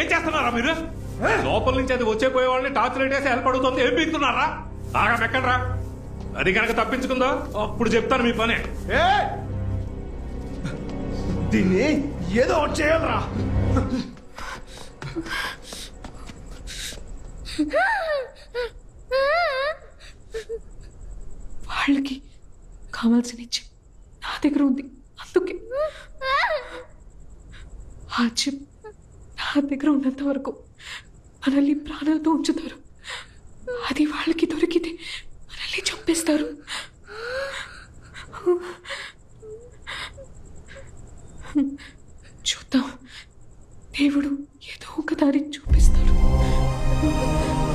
ఏం చేస్తున్నారా మీరు? లోపల నుంచి అది వచ్చే పోయే వాళ్ళని టార్చ్ లైట్ వేసి హెల్ప్ అడుగుతుంది. ఏం పీకుతున్నారా? బాగా మెక్కండ్రా. అది కనుక తప్పించుకుందో? అప్పుడు చెప్తాను మీ పని. దీన్ని ఏదో ఒకటి చేయాలరా. వాళ్ళకి కావాల్సిన ఇచ్చి నా దగ్గర ఉంది. అందుకే ఆ చిప్ నా దగ్గర ఉన్నంత వరకు మనల్ని ప్రాణాలతో ఉంచుతారు. అది వాళ్ళకి దొరికితే మనల్ని చంపేస్తారు. చూద్దాం. దేవుడు ఏదో ఒక దారి చూపిస్తాడు.